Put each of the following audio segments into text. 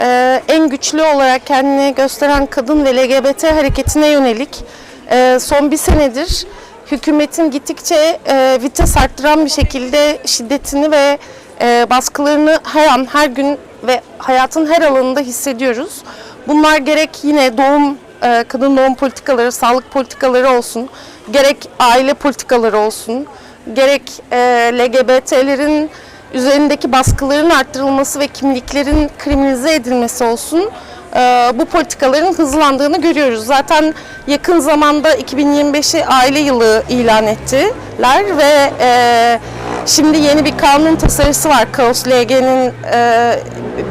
e, en güçlü olarak kendini gösteren kadın ve LGBT hareketine yönelik e, son bir senedir hükümetin gittikçe e, vites arttıran bir şekilde şiddetini ve e, baskılarını her an, her gün ve hayatın her alanında hissediyoruz. Bunlar gerek yine doğum, e, kadın doğum politikaları, sağlık politikaları olsun, gerek aile politikaları olsun, gerek e, LGBT'lerin üzerindeki baskıların arttırılması ve kimliklerin kriminalize edilmesi olsun e, bu politikaların hızlandığını görüyoruz. Zaten yakın zamanda 2025'i aile yılı ilan ettiler ve e, şimdi yeni bir kanun tasarısı var. Kaos LG'nin e,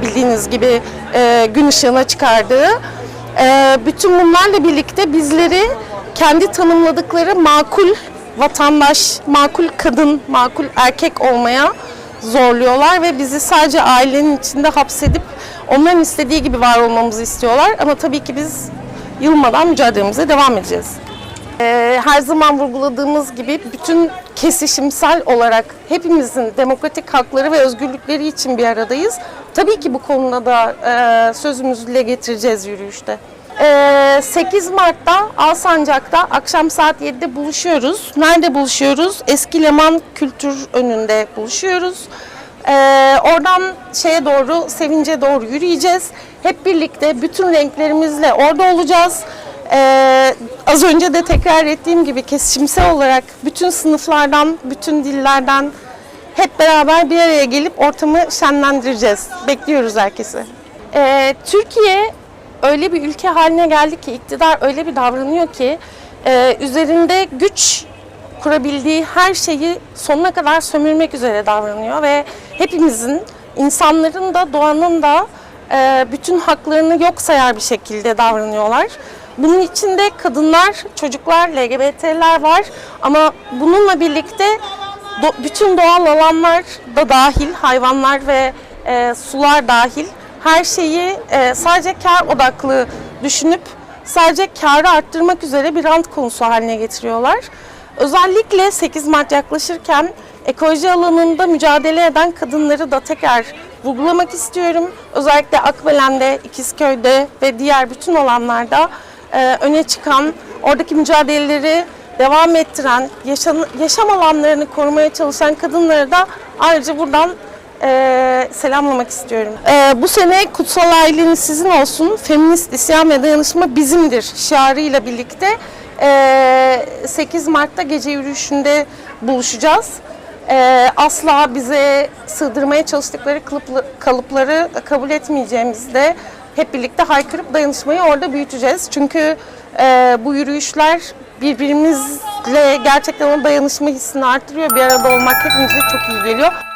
bildiğiniz gibi gün ışığına çıkardığı. Bütün bunlarla birlikte bizleri kendi tanımladıkları makul vatandaş, makul kadın, makul erkek olmaya zorluyorlar ve bizi sadece ailenin içinde hapsedip onların istediği gibi var olmamızı istiyorlar. Ama tabii ki biz yılmadan mücadelemize devam edeceğiz. Ee, her zaman vurguladığımız gibi bütün kesişimsel olarak hepimizin demokratik hakları ve özgürlükleri için bir aradayız. Tabii ki bu konuda da e, sözümüzü dile getireceğiz yürüyüşte. Ee, 8 Mart'ta Alsancak'ta akşam saat 7'de buluşuyoruz. Nerede buluşuyoruz? Eski Leman Kültür önünde buluşuyoruz. Ee, oradan şeye doğru, sevince doğru yürüyeceğiz. Hep birlikte bütün renklerimizle orada olacağız. Ee, az önce de tekrar ettiğim gibi kesişimsel olarak bütün sınıflardan, bütün dillerden hep beraber bir araya gelip ortamı şenlendireceğiz. Bekliyoruz herkesi. Ee, Türkiye öyle bir ülke haline geldi ki iktidar öyle bir davranıyor ki e, üzerinde güç kurabildiği her şeyi sonuna kadar sömürmek üzere davranıyor ve hepimizin insanların da doğanın da e, bütün haklarını yok sayar bir şekilde davranıyorlar. Bunun içinde kadınlar, çocuklar, LGBT'ler var ama bununla birlikte do- bütün doğal alanlar da dahil, hayvanlar ve e, sular dahil her şeyi e, sadece kar odaklı düşünüp sadece karı arttırmak üzere bir rant konusu haline getiriyorlar. Özellikle 8 Mart yaklaşırken ekoloji alanında mücadele eden kadınları da tekrar vurgulamak istiyorum. Özellikle Akbelen'de, İkizköy'de ve diğer bütün alanlarda e, öne çıkan, oradaki mücadeleleri devam ettiren, yaşam, yaşam alanlarını korumaya çalışan kadınları da ayrıca buradan e, selamlamak istiyorum. E, bu sene Kutsal Ailenin Sizin Olsun, Feminist İsyan ve Dayanışma Bizimdir şiarıyla birlikte e, 8 Mart'ta gece yürüyüşünde buluşacağız. E, asla bize sığdırmaya çalıştıkları kalıpları kabul etmeyeceğimizde hep birlikte haykırıp dayanışmayı orada büyüteceğiz. Çünkü e, bu yürüyüşler birbirimizle gerçekten o dayanışma hissini artırıyor. Bir arada olmak hepimize çok iyi geliyor.